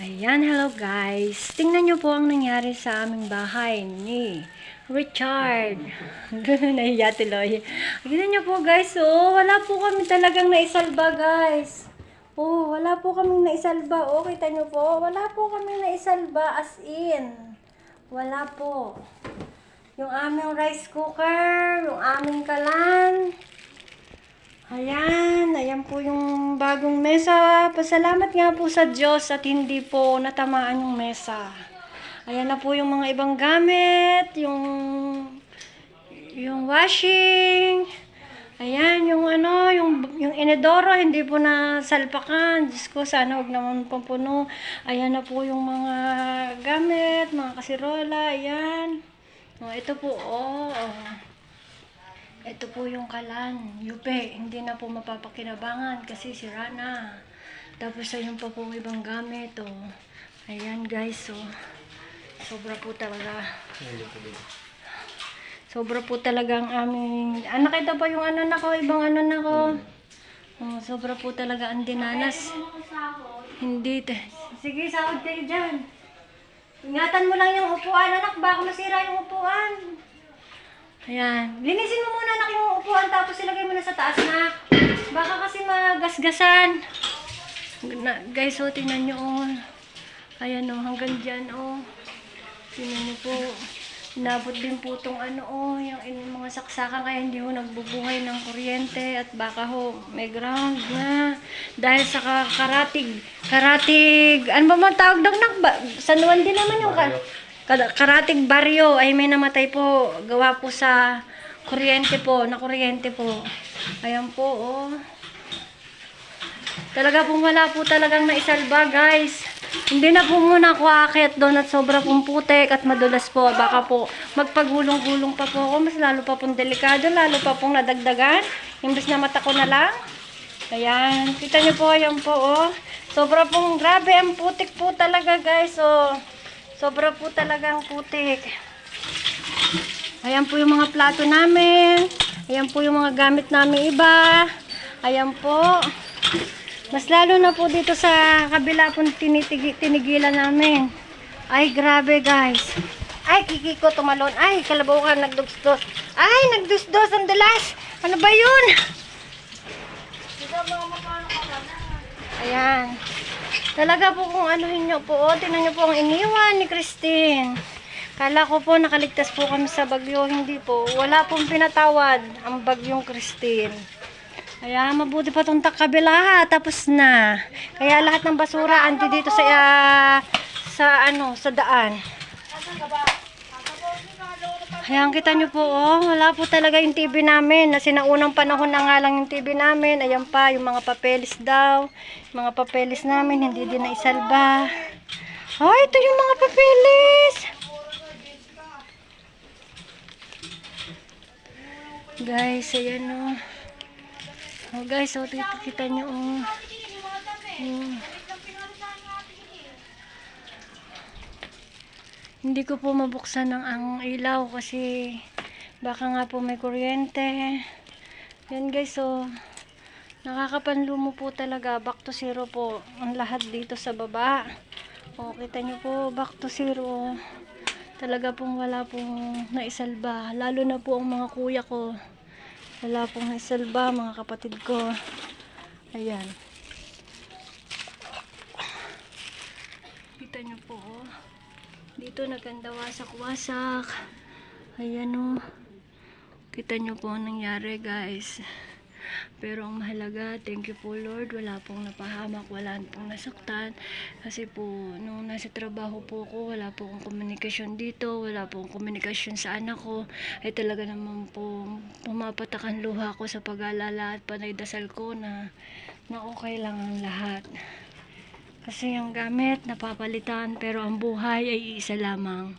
Ayan, hello guys. Tingnan nyo po ang nangyari sa aming bahay ni Richard. Nahiya tuloy. Tingnan nyo po guys, oh, wala po kami talagang naisalba guys. Oh, wala po kami naisalba. Oh, kita nyo po, wala po kami naisalba as in. Wala po. Yung aming rice cooker, yung aming kalan, Ayan, ayan po yung bagong mesa. Pasalamat nga po sa Diyos at hindi po natamaan yung mesa. Ayan na po yung mga ibang gamit, yung yung washing. Ayan, yung ano, yung, yung inedoro, hindi po na salpakan. Diyos ko, sana huwag naman pampuno. Ayan na po yung mga gamit, mga kasirola, ayan. O, ito po, oh. oh. Ito po yung kalan, yupe, hindi na po mapapakinabangan kasi sira na. Tapos ayun pa po ibang gamit, oh. Ayan guys, oh. Sobra po talaga. Sobra po talaga ang aming... Ah, nakita pa yung ano na ko, ibang ano na ko. Oh, sobra po talaga ang dinanas. Hindi. Sige, sahod kayo dyan. Ingatan mo lang yung upuan, anak. Baka masira yung upuan. Ayan. Linisin mo muna anak yung upuan tapos ilagay mo na sa taas na. Baka kasi magasgasan. Na, guys, oh, tingnan nyo, oh. Ayan, oh, hanggang dyan, oh. Tingnan nyo po. Inabot din po tong ano, oh, yung, yung mga saksakan kaya hindi ho nagbubuhay ng kuryente at baka ho may ground na. Dahil sa ka- karatig, karatig, ano ba man tawag daw nak? Ba, San Juan din naman yung ka, Karating baryo ay may namatay po. Gawa po sa kuryente po, na kuryente po. Ayan po, oh. Talaga pong wala po talagang naisalba, guys. Hindi na po muna ako aakyat doon at sobra pong putek at madulas po. Baka po magpagulong-gulong pa po ako. Mas lalo pa pong delikado, lalo pa pong nadagdagan. Imbes na mata ko na lang. Ayan. Kita niyo po, ayan po, oh. Sobra pong grabe ang putik po talaga, guys, oh. Sobra po talagang putik. Ayan po yung mga plato namin. Ayan po yung mga gamit namin iba. Ayan po. Mas lalo na po dito sa kabila po tinigilan namin. Ay, grabe guys. Ay, kiki ko tumalon. Ay, kalabaw ka, nagdusdos. Ay, nagdusdos ang dulas. Ano ba yun? Ayan. Talaga po kung anuhin nyo po. O, tinan nyo po ang iniwan ni Christine. Kala ko po nakaligtas po kami sa bagyo. Hindi po. Wala pong pinatawad ang bagyong Christine. Kaya mabuti pa itong kabila. Tapos na. Kaya lahat ng basura andi dito sa ah, sa ano, sa daan. Ayan, kita nyo po, oh, wala po talaga yung TV namin. Na sinaunang panahon na nga lang yung TV namin. Ayan pa, yung mga papeles daw. Mga papeles namin, hindi din naisalba. Oh, ito yung mga papeles. Guys, ayan oh. Oh guys, oh, kita, kita nyo oh. Oh. Hindi ko po mabuksan ng ang ilaw kasi baka nga po may kuryente. Yan guys, oh. Nakakapanlumo po talaga. Back to zero po. Ang lahat dito sa baba. O, kita nyo po, back to zero. Talaga pong wala pong naisalba. Lalo na po ang mga kuya ko. Wala pong naisalba, mga kapatid ko. Ayan. Kita nyo po. Dito naganda wasak-wasak. Ayan o. Kita nyo po ang nangyari guys. Pero ang mahalaga, thank you po Lord. Wala pong napahamak, wala pong nasaktan. Kasi po, nung nasa trabaho po ko, wala po akong komunikasyon dito. Wala po akong komunikasyon sa anak ko. Ay talaga naman po, pumapatak ang luha ko sa pag-alala at panay dasal ko na, na okay lang ang lahat. Kasi ang gamit napapalitan pero ang buhay ay isa lamang.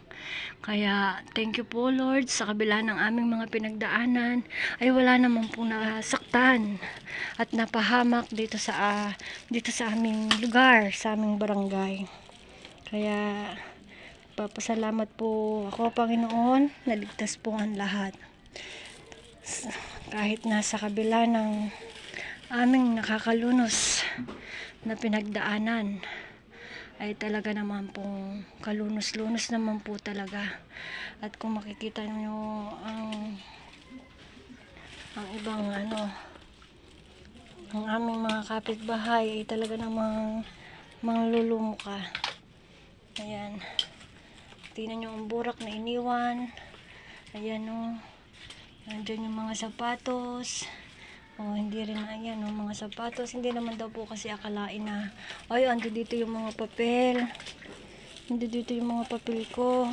Kaya thank you po Lord sa kabila ng aming mga pinagdaanan ay wala namang pong nasaktan at napahamak dito sa ah, dito sa aming lugar, sa aming barangay. Kaya papasalamat po ako Panginoon, naligtas po ang lahat. Kahit nasa kabila ng aming nakakalunos na pinagdaanan ay talaga naman pong kalunos-lunos naman po talaga. At kung makikita nyo ang ang ibang ano ang aming mga kapitbahay ay talaga namang manglulumuka. Ayan. Tingnan nyo ang burak na iniwan. Ayan o. Nandyan yung mga sapatos. Oh, hindi rin na yan, oh, mga sapatos. Hindi naman daw po kasi akalain na, ay, ando dito yung mga papel. Ando dito yung mga papel ko.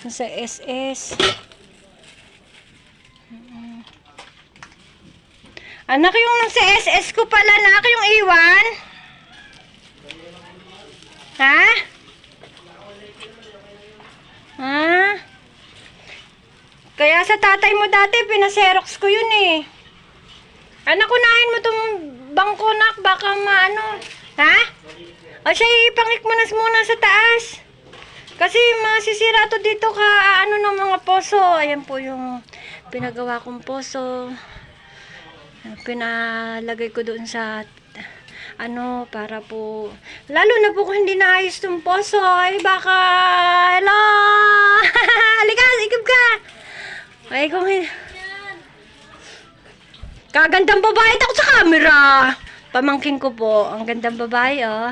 Yung Sa SS. Mm. Anak, yung nasa SS ko pala, anak, yung iwan. Ha? Ha? Kaya sa tatay mo dati, pinaserox ko yun eh. Anak, unahin mo tong bangko nak, baka maano. Ha? O siya, ipangik mo na muna sa taas. Kasi masisira to dito ka, ano ng mga poso. Ayan po yung pinagawa kong poso. Pinalagay ko doon sa ano, para po, lalo na po kung hindi naayos tong poso, ay baka, hello, halika, ikip ka. Ay, kung Kagandang babae ako sa camera. Pamangking ko po. Ang gandang babae, oh.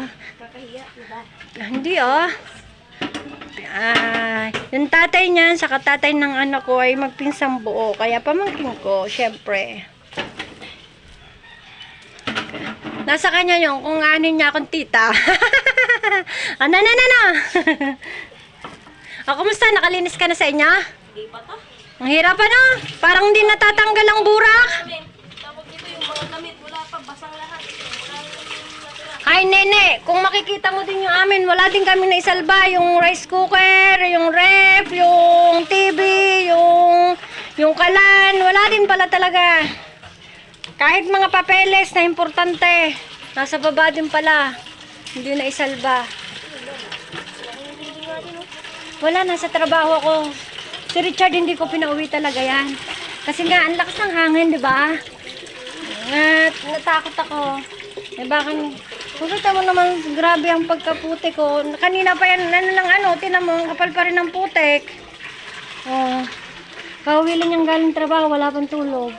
Hindi, oh. Ah, yung tatay niyan, sa tatay ng anak ko ay magpinsang buo. Kaya pamangking ko, syempre. Nasa kanya yung kung anin niya akong tita. ano na na na. O, kumusta? Nakalinis ka na sa inyo? Hindi pa to. Ang hirap ano? Parang hindi natatanggal ang burak. Sabi, tawag dito yung mga damit, wala pa, lahat. Wala. Ay, nene, kung makikita mo din yung amin, wala din kami na isalba. Yung rice cooker, yung ref, yung TV, yung, yung kalan, wala din pala talaga. Kahit mga papeles na importante, nasa baba din pala. Hindi na isalba. Wala, nasa trabaho ako. Si Richard, hindi ko pinauwi talaga yan. Kasi nga, ang lakas ng hangin, di ba? At natakot ako. Eh baka, Makita mo naman, grabe ang pagkaputi ko. Kanina pa yan, ano lang ano, tinan mo, ang kapal pa rin ng putik. Oh. Kauwi lang yung galing trabaho, wala pang tulog.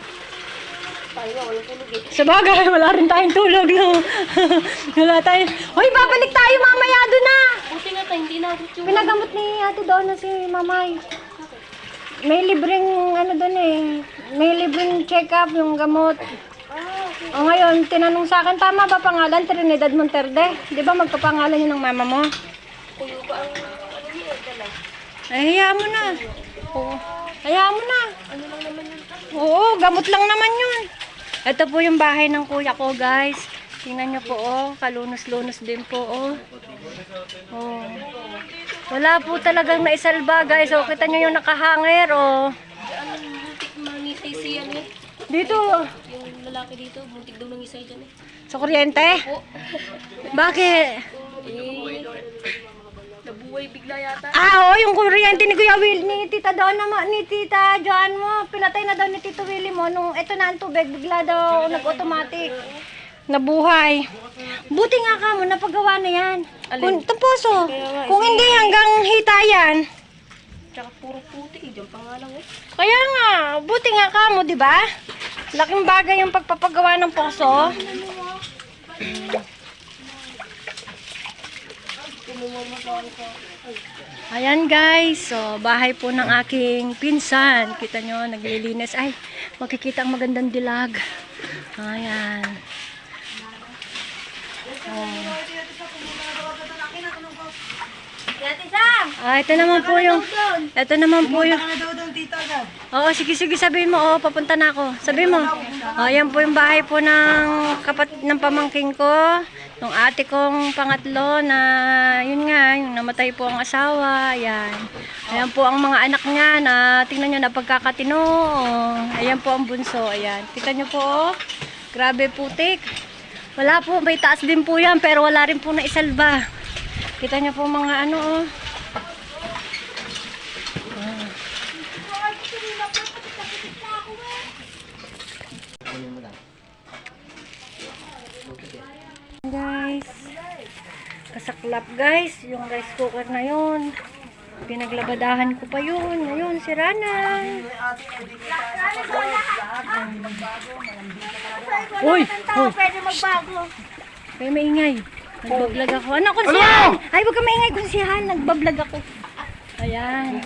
Tayo walang tulog eh. Sa bagay, wala rin tayong tulog, no? wala tayong... Hoy, babalik tayo mamaya doon na! Buti nga tayo, hindi naabot yung... Pinagamot ni ate doon na si mamay. May libreng, ano doon eh, may libreng check-up yung gamot. O ngayon, tinanong sa akin, tama ba pangalan? Trinidad Monterde? Di ba magkapangalan yun ng mama mo? Kuyo pa ang, ano niya, dala. Ay, hayaan mo na. Oo. Hayaan mo na. Ano lang naman yun? Oo, gamot lang naman yun. Ito po yung bahay ng kuya ko, guys. Tingnan nyo po, oh. Kalunos-lunos din po, oh. Oh. Wala po talagang naisalba, guys. Oh, kita nyo yung nakahanger, oh. Eh. Dito, lalaki dito, muntik daw nangisay dyan eh. sa kuryente. Oh, Bakit? eh, nabuhay bigla yata. Ah, oo, yung kuryente ni Kuya Will, ni Tita Dawn naman, ni Tita Joan mo, pinatay na daw ni Tito Willie mo, nung eto na ang tubig, bigla daw nag-automatic. Nabuhay. Buti nga ka mo, napagawa na yan. Kung, tamposo, Kaya nga, kung hindi hanggang hita yan. Tsaka puro puti, eh, dyan pa nga lang eh. Kaya nga, buti nga ka mo, di ba? Laking bagay yung pagpapagawa ng poso. Ayan guys, so bahay po ng aking pinsan. Kita nyo, naglilinis. Ay, makikita ang magandang dilag. Ayan. Oh. Ah, ito naman po yung, ito naman po yung, Oo, sige, sige, sabihin mo, oh, papunta na ako. Sabihin mo. Oh, yan po yung bahay po ng kapat ng pamangking ko. Yung ate kong pangatlo na, yun nga, yung namatay po ang asawa. Ayan. Ayan po ang mga anak niya na, tingnan nyo, napagkakatino. Oh, ayan po ang bunso. Ayan. Kita nyo po, oh. Grabe putik. Wala po, may taas din po yan, pero wala rin po na isalba. Kita nyo po mga ano, oh. guys. kasaklap guys, yung rice cooker na yun. Pinaglabadahan ko pa yun. Ngayon, sira na. Uy! Uy! Pwede magbago. Kaya maingay. Nagbablog ako. Ano, kunsihan? Ay, huwag ka maingay, kunsihan. Nagbablog ako. Ayan.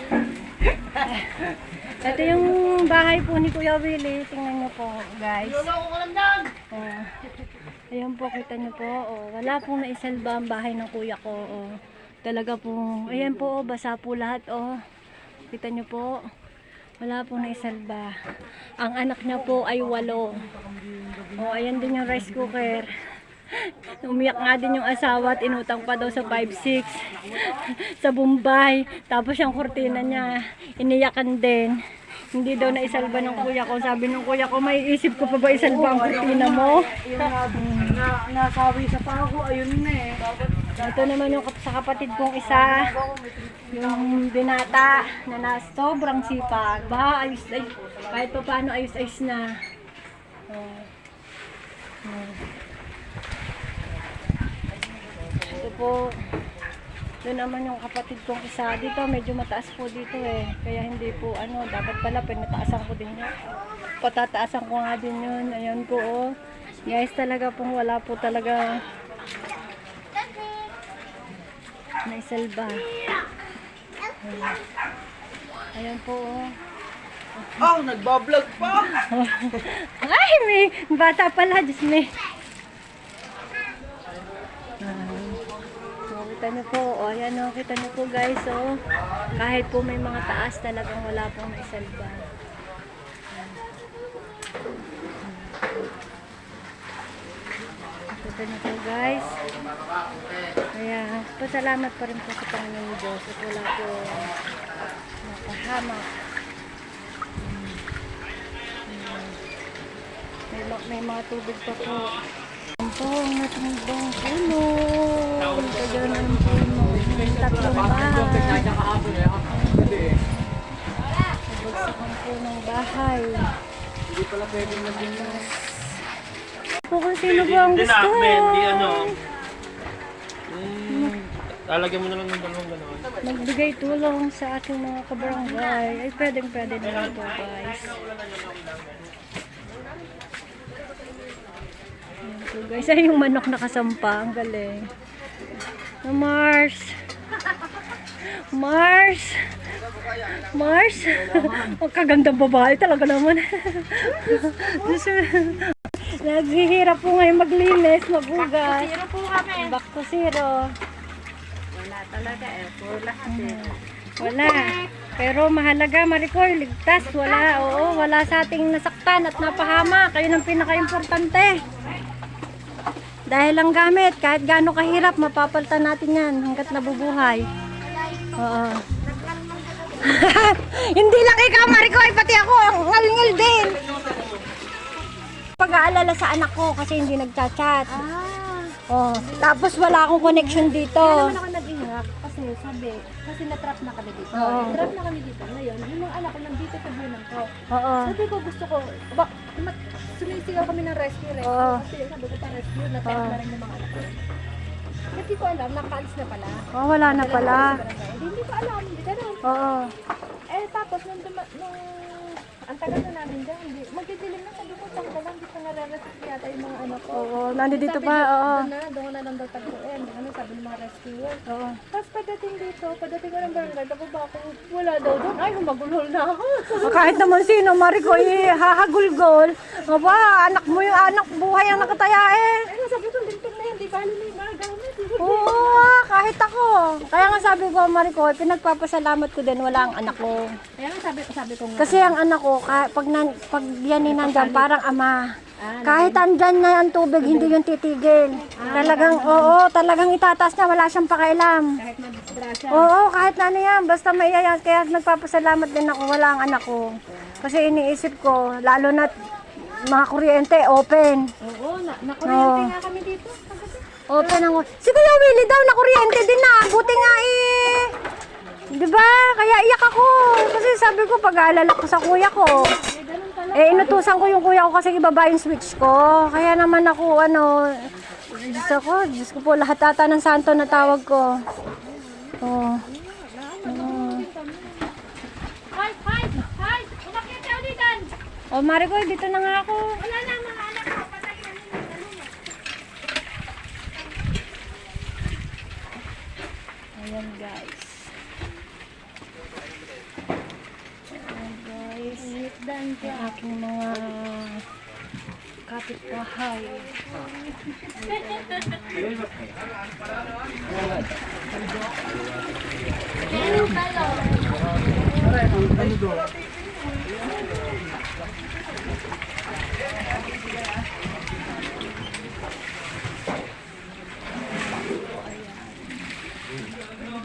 Ito yung bahay po ni Kuya Willie. Tingnan niyo po, guys. Lolo ko lang. Oh. Ayan po, kita niyo po. Oh, wala pong naisalba ang bahay ng kuya ko. Oh. Talaga po. Ayan po, oh, basa po lahat. Oh. Kita niyo po. Wala pong naisalba. Ang anak niya po ay walo. Oh, ayan din yung rice cooker. Umiyak nga din yung asawa at inutang pa daw sa 5-6 sa Bombay. Tapos yung kurtina niya, iniyakan din. Hindi daw naisalba ng kuya ko. Sabi ng kuya ko, may isip ko pa ba isalba ang kurtina mo? Nasawi sa pako, ayun na eh. Ito naman yung sa kapatid kong isa, yung binata na na sobrang sipag. Ba, ayos ay kahit pa paano ayos-ayos na. Oh. Oh. Ito po, doon naman yung kapatid kong isa. Dito, medyo mataas po dito eh. Kaya hindi po, ano, dapat pala pinataasan ko din yun. Patataasan ko nga din yun. Ayan po, oh. Guys, talaga pong wala po talaga naisalba. Ayan. Ayan po, oh. Oh, nagbablog pa! Ay, may bata pala, Diyos me. Niyo po, oh, ayan oh, kita niyo po guys, oh. Kahit po may mga taas, talagang wala pong naisalba. Kita niyo po guys. Kaya, pasalamat pa rin po sa Panginoon Diyos at wala po napahamak. May, ma- may mga tubig pa po. Ang po, ang natumbang puno. Ang tagal ng puno. Tatlong bahay. Nabagsakan po ng bahay. Hindi pala pwedeng maging Po kung sino ba ang gusto. na, men, di ano. Mm, lalagyan mo na lang ng dalawang gano'n. Magbigay tulong sa ating mga kabarangay. Ay, pwedeng pwede naman po guys. Ayan po guys. Ay, yung manok nakasampa. Ang galing. Mars. Mars. Mars. Ang kagandang babae talaga naman. Naghihirap po ngayon maglinis, maghugas. Zero po kami. Back to zero. Wala talaga eh. Puro lahat eh. Wala. Pero mahalaga, Maricoy, ligtas. Wala, oo, wala sa ating nasaktan at napahama. Kayo ng pinaka-importante. Dahil ang gamit, kahit gaano kahirap, mapapalitan natin yan hanggat nabubuhay. Oo. Hindi lang ikaw, Maricoy, pati ako, ang ngal din. Pag-aalala sa anak ko kasi hindi nagchat-chat. Ah. Oh, tapos wala akong connection dito. Kaya naman ako nag-iyak kasi sabi, kasi na-trap na kami dito. Oo. Trap na kami dito. Ngayon, yung mga anak ko nandito sa bunan ko. Oo. Sabi ko, gusto ko, ba, mat, sumisigaw kami ng rescue, rescue. Oo. Kasi sabi ko pa rescue, na-trap Oo. na rin yung mga anak ko. Hindi ko alam, nakaalis na pala. Oh, wala na pala. Hindi, hindi ko alam, hindi ganun. Oo. Eh, tapos, nung, duma- nung ang tagal na namin dyan, hindi, magdidilim na, sabi ko, lang, hindi ko nare-rescue yata yung mga anak ko. Oo, nandito Sabi pa, oo. Doon na, doon na lang daw tagpuin. Ano sabi ng mga rescuer? Oo. Tapos pagdating dito, pagdating ko ng barangay, tapos ako, wala daw doon. Ay, humagulhol na ako. O, kahit naman sino, Marico, eh, hahagulgol. Aba, anak mo yung anak, buhay ang nakataya eh. Ay, sabi ko, lintik na yan, di ba? Ano na yung mga gamit? Oo, ah, kahit ako. Kaya nga sabi ko, Marico, pinagpapasalamat ko din, wala ang anak ko. Kaya nga sabi, sabi ko nga, Kasi ang anak ko, ka- pag, nan, pag yan ni nandyan, parang ama. Ah, Kahit andyan na ang tubig, hindi yung titigil. Talagang, oo, talagang itataas niya, wala siyang pakailam. kahit mag-disgrasya. Oo, kahit na ano yan, basta maiyayas. Kaya nagpapasalamat din ako, wala ang anak ko. Kasi iniisip ko, lalo na mga kuryente, open. Oo, na, nakuryente Oo. nga kami dito. Open ang... Si Kuya Willie daw, na kuryente din na. Buti nga eh. Di ba? Kaya iyak ako. Kasi sabi ko, pag-aalala ko sa kuya ko. Eh, inutusan ko yung kuya ko kasi ibaba yung switch ko. Kaya naman ako, ano, Diyos ako, Diyos ko po, lahat ata ng santo na tawag ko. Oh. Oh. Oh, Maricoy, dito na nga ako. Wala na mga anak ko, patay na nila. Ayan, guys. Ayan, guys. Ang aking mga kapitbahay.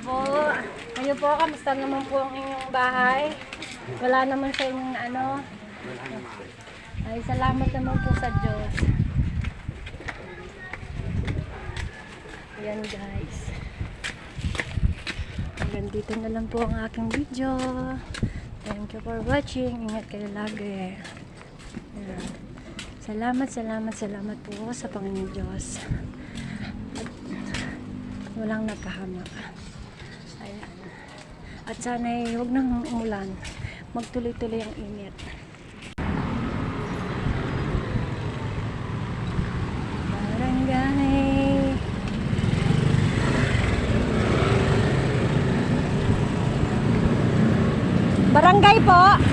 po. Kayo po, kamusta naman po ang inyong bahay? Wala naman sa inyong ano? Ay, salamat naman po sa Diyos. Ayan guys. Hanggang dito na lang po ang aking video. Thank you for watching. Ingat kayo lagi. Salamat, salamat, salamat po sa Panginoon Diyos. At walang nagkahamak. Ayan. At sana huwag nang umulan. Magtuloy-tuloy ang init. Barangay. Barangay po.